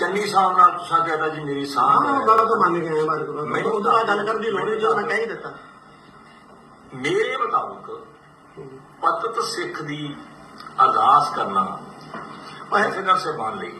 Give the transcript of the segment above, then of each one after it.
ਚੰਨੀ ਸਾਹਿਬ ਨਾਲ ਤੁਸੀਂ ਕਹਿੰਦਾ ਜੀ ਮੇਰੀ ਸਾਹ ਹਾਂ ਉਹ ਗੱਲ ਤਾਂ ਮੰਨ ਗਏ ਬਾਰੇ ਕੋਲ ਮੈਨੂੰ ਤਾਂ ਗੱਲ ਕਰਨ ਦੀ ਲੋੜ ਨਹੀਂ ਜਦੋਂ ਮੈਂ ਕਹਿ ਹੀ ਦਿੱਤਾ। ਮੇਰੇ ਮੁਤਾਬਕ ਪਤਤ ਸਿੱਖ ਦੀ ਅਰਦਾਸ ਕਰਨਾ ਪੈਸੇਦਾਰ ਸਹਿਬਾਨ ਲਈ।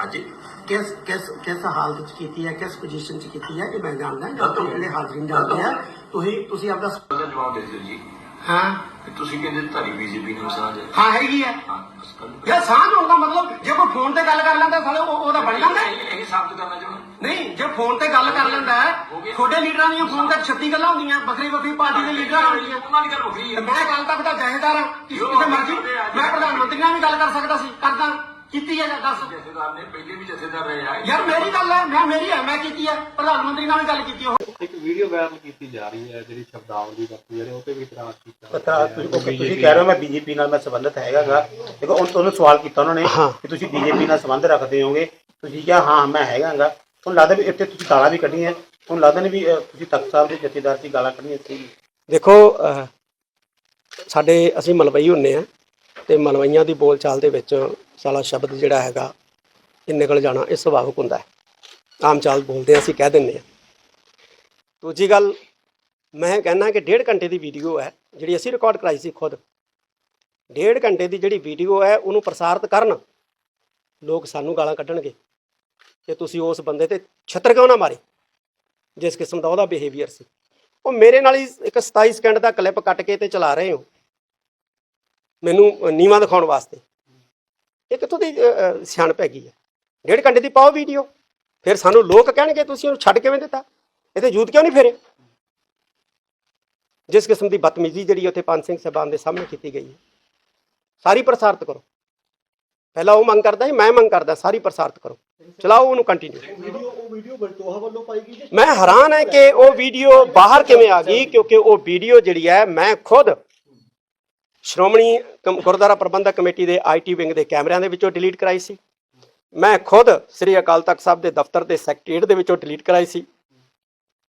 ਹਾਂਜੀ? ਕਿਸ ਕਿਸ ਕਿਸ ਹਾਲਤ ਚ ਕੀਤੀ ਹੈ ਕਿਸ ਪੋਜੀਸ਼ਨ ਚ ਕੀਤੀ ਹੈ ਇਹ ਮੈਂ ਜਾਣਦਾ ਹੋ ਜਿਹੜੇ। ਹਾਜ਼ਰੀਨ ਜਾਣਦੇ ਆ? ਤੁਸੀਂ ਤੁਸੀਂ ਆਪਦਾ ਜਵਾਬ ਦੇ ਦਿਓ ਜੀ। ਹਾਂ। ਤੁਸੀਂ ਕਹਿੰਦੇ ਧਾਰੀ ਬੀਜੇਪੀ ਨੂੰ ਸਾਂਝ ਹੈ। ਹਾਂ ਹੈਗੀ ਹੈ। ਹਾਂ ਬਸ ਸਾਂਝ ਹੋਣ ਦਾ ਮਤਲਬ ਜੇ ਕੋਈ ਫੋਨ ਤੇ ਗੱਲ ਕਰ ਲੈਂਦਾ ਸਾਲੇ ਉਹ ਉਹਦਾ ਬਣ ਜਾਂਦਾ। ਹੈ। ਇਹ ਸਾਬਤ ਕਰਨਾ ਚਾਹੁੰਦਾ। ਨਹੀਂ ਜੇ ਫੋਨ ਤੇ ਗੱਲ ਕਰ ਲੈਂਦਾ ਹੈ, ਤੁਹਾਡੇ ਲੀਡਰਾਂ ਦੀਆਂ ਫੋਨ ਤੇ 36 ਗੱਲਾਂ ਹੁੰਦੀਆਂ ਵੱਖਰੀ ਵੱਖਰੀ ਪਾਰਟੀ ਦੇ ਲੀਡਰਾਂ ਹੁੰਦੀਆਂ। ਉਹਨਾਂ ਦੀ ਗੱਲ ਵੱਖਰੀ ਤੇ ਹੈ ਮੈਂ ਕੱਲ ਤੱਕ ਦਾ ਜਹੇਦਾਰ ਹਾਂ। ਕਿਸੇ ਕਿਸੇ ਮਰਜ਼ੀ ਮੈਂ ਪ੍ਰਧਾਨ ਮੰਤਰੀ ਨਾਲ ਵੀ ਗੱਲ ਕਰ ਸਕਦਾ ਸੀ। ਕਰਦਾ। ਕੀਤੀ ਹੈ ਜਾਂ ਦੱਸ। ਜਥੇਦਾਰ ਨੇ ਪਹਿਲੇ ਵੀ ਜਥੇਦਾਰ ਰਹੇ ਆ। ਯਾਰ ਮੇਰੀ ਗੱਲ ਹੈ ਮੈਂ ਮੇਰੀ ਹੈ ਮੈਂ ਕੀਤੀ ਹੈ। ਪ੍ਰਧਾਨ ਮੰਤਰੀ ਨਾਲ ਵੀ ਗੱਲ ਕੀਤੀ ਉਹ ਇੱਕ ਵੀਡੀਓ ਵਾਇਰਲ ਕੀਤੀ ਜਾ ਰਹੀ ਹੈ ਜਿਹੜੀ ਸ਼ਬਦਾਵਲੀ ਵਰਤੀ ਜਾ ਰਹੀ ਹੈ ਉਹ ਤੇ ਵੀ ਇਤਰਾਜ਼ ਕੀਤਾ ਪਤਾ ਤੁਸੀਂ ਕਹਿ ਰਹੇ ਹੋ ਮੈਂ ਬੀਜੇਪੀ ਨਾਲ ਮੈਂ ਸੰਬੰਧਿਤ ਹੈਗਾਗਾ। ਦੇਖੋ ਉਹ ਤੁਹਾਨੂੰ ਸਵਾਲ ਕੀਤਾ ਉਹਨਾਂ ਨੇ ਕਿ ਤੁਸੀਂ ਬੀਜੇਪੀ ਨਾਲ ਸੰਬੰਧ ਰੱਖਦੇ ਹੋਗੇ। ਤੁਸੀਂ ਕਿਹਾ ਹਾਂ ਮੈਂ ਹੈਗਾਗਾ। ਤੁਹਾਨੂੰ ਲੱਗਦਾ ਵੀ ਇੱਥੇ ਤੁਸੀਂ ਗਾਲਾਂ ਵੀ ਕੱਢੀਆਂ। ਤੁਹਾਨੂੰ ਲੱਗਦਾ ਨਹੀਂ ਵੀ ਤੁਸੀਂ ਤਖਤ ਸਾਹਿਬ ਦੇ ਜਥੇਦਾਰ ਦੀ ਗਾਲਾਂ ਕੱਢੀਆਂ ਇੱਥੇ ਦੇਖੋ ਸਾਡੇ ਅਸੀਂ ਮਲਵਈ ਹੁੰਨੇ ਆ ਤੇ ਮਲਵਈਆਂ ਦੀ ਬੋਲਚਾਲ ਦੇ ਵਿੱਚ ਸਾਲਾ ਸ਼ਬਦ ਜਿਹੜਾ ਹੈਗਾ ਇਹ ਨਿਕਲ ਜਾਣਾ ਇਹ ਸੁਭਾਵਿਕ ਹੁੰਦਾ ਹੈ। ਆਮ ਚਾਲ ਬੋਲਦੇ ਅਸੀਂ ਕਹਿ ਦਿੰਨੇ ਆ। ਦੂਜੀ ਗੱਲ, ਮੈਂ ਕਹਿੰਦਾ ਕਿ ਡੇਢ ਘੰਟੇ ਦੀ ਵੀਡੀਓ ਹੈ, ਜਿਹੜੀ ਅਸੀਂ ਰਿਕਾਰਡ ਕਰਾਈ ਸੀ ਖੁਦ। ਡੇਢ ਘੰਟੇ ਦੀ ਜਿਹੜੀ ਵੀਡੀਓ ਹੈ, ਉਹਨੂੰ ਪ੍ਰਸਾਰਿਤ ਕਰਨ ਲੋਕ ਸਾਨੂੰ ਗਾਲਾਂ ਕੱਢਣਗੇ। ਕਿ ਤੁਸੀਂ ਉਸ ਬੰਦੇ ਤੇ ਛੱਤਰ ਕਿਉਂ ਨਾ ਮਾਰੇ, ਜਿਸ ਕਿਸਮ ਦਾ ਉਹਦਾ ਬਿਹੇਵੀਅਰ ਸੀ। ਉਹ ਮੇਰੇ ਨਾਲ ਹੀ ਇੱਕ 27 ਸਕਿੰਟ ਦਾ ਕਲਿੱਪ ਕੱਟ ਕੇ ਤੇ ਚਲਾ ਰਹੇ ਹੋ। ਮੈਨੂੰ ਨੀਵਾ ਦਿਖਾਉਣ ਵਾਸਤੇ। ਇਹ ਕਿੱਥੋਂ ਦੀ ਸਿਆਣਪ ਹੈਗੀ ਹੈ? ਡੇਢ ਘੰਟੇ ਦੀ ਪਾਓ ਵੀਡੀਓ ਫਿਰ ਸਾਨੂੰ ਲੋਕ ਕਹਿਣਗੇ, ਤੁਸੀਂ ਉਹਨੂੰ ਛੱਡ ਕਿਵੇਂ ਦਿੱਤਾ? ਇਹ ਤੇ ਯੂਥ ਕਿਉਂ ਨਹੀਂ ਫੇਰੇ? ਜਿਸ ਕਿਸਮ ਦੀ ਬਦਤਮੀਜ਼ੀ ਜਿਹੜੀ ਉੱਥੇ ਪੰਜ ਸਿੰਘ ਸਾਹਿਬਾਨ ਦੇ ਸਾਹਮਣੇ ਕੀਤੀ ਗਈ ਹੈ ਸਾਰੀ ਪ੍ਰਸਾਰਿਤ ਕਰੋ। ਪਹਿਲਾਂ ਉਹ ਮੰਗ ਕਰਦਾ ਸੀ ਮੈਂ ਮੰਗ ਕਰਦਾ ਸਾਰੀ ਪ੍ਰਸਾਰਿਤ ਕਰੋ। ਚਲਾਓ ਉਹਨੂੰ ਕੰਟੀਨਿਊ ਵੀਡੀਓ ਉਹ ਵੀਡੀਓ ਬਲਟੋਹਾ ਵੱਲੋਂ ਪਾਈ ਗਈ ਮੈਂ ਹੈਰਾਨ ਹੈ ਕਿ ਉਹ ਵੀਡੀਓ ਬਾਹਰ ਕਿਵੇਂ ਆ ਗਈ ਕਿਉਂਕਿ ਉਹ ਵੀਡੀਓ ਜਿਹੜੀ ਹੈ ਮੈਂ ਖੁਦ ਸ਼੍ਰੋਮਣੀ ਗੁਰਦੁਆਰਾ ਪ੍ਰਬੰਧਕ ਕਮੇਟੀ ਦੇ ਆਈਟੀ ਵਿੰਗ ਦੇ ਕੈਮਰਿਆਂ ਦੇ ਵਿੱਚੋਂ ਡਿਲੀਟ ਕਰਾਈ ਸੀ। ਮੈਂ ਖੁਦ ਸ੍ਰੀ ਅਕਾਲ ਤਖਤ ਸਾਹਿਬ ਦੇ ਦਫ਼ਤਰ ਦੇ ਸੈਕਟਰੀਏਟ ਦੇ ਵਿੱਚੋਂ ਡਿਲੀਟ ਕਰਾਈ ਸੀ।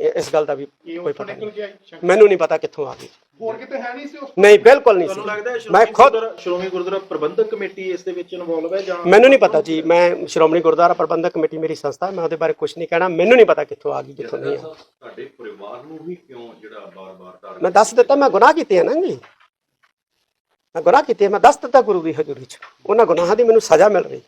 ਇਹ- ਇਸ ਗੱਲ ਦਾ ਵੀ ਕੋਈ ਪਤਾ ਨਹੀਂ। ਮੈਨੂੰ ਨਹੀਂ ਪਤਾ ਕਿੱਥੋਂ ਆ ਗਈ। ਹੋਰ ਕਿਤੇ ਹੈ ਨਹੀਂ ਸੀ ਉਸ ਨਹੀਂ ਬਿਲਕੁਲ ਨਹੀਂ ਤੁਹਾਨੂੰ ਲੱਗਦਾ ਹੈ ਸੀ ਮੈਂ ਸ਼੍ਰੋਮਣੀ ਖੁਦ ਗੁਰਦੁਆਰਾ- ਸ਼੍ਰੋਮਣੀ ਗੁਰਦੁਆਰਾ ਪ੍ਰਬੰਧਕ ਕਮੇਟੀ ਇਸ ਦੇ ਵਿੱਚ ਇਨਵੋਲਵ ਹੈ ਜਾਂ ਮੈਨੂੰ ਨਹੀਂ ਪਤਾ ਜੀ। ਮੈਂ ਸ਼੍ਰੋਮਣੀ ਗੁਰਦੁਆਰਾ ਪ੍ਰਬੰਧਕ ਕਮੇਟੀ ਮੇਰੀ ਸੰਸਥਾ ਹੈ, ਮੈਂ ਉਹਦੇ ਬਾਰੇ ਕੁਝ ਨਹੀਂ ਕਹਿਣਾ। ਮੈਨੂੰ ਨਹੀਂ ਪਤਾ ਕਿੱਥੋਂ ਆ ਗਈ ਕਿੱਥੋਂ ਨਹੀਂ ਆ। ਤੁਹਾਡੇ ਪਰਿਵਾਰ ਨੂੰ ਵੀ ਕਿਉਂ ਜਿਹੜਾ ਬਾਰ-ਬਾਰ ਟਾਰਗੇਟ ਮੈਂ ਦੱਸ ਦਿੱਤਾ ਮੈਂ ਗੁਨਾਹ ਕੀਤੇ ਆ ਨਾ ਜੀ। ਮੈਂ ਗੁਨਾਹ ਕੀਤੇ ਆ, ਮੈਂ ਦੱਸ ਦਿੱਤਾ ਗੁਰੂ ਦੀ ਹਜ਼ੂਰੀ 'ਚ। ਉਹਨਾਂ ਗੁਨਾਹਾਂ ਦੀ ਮੈਨੂੰ ਸਜ਼ਾ ਮਿਲ ਰਹੀ।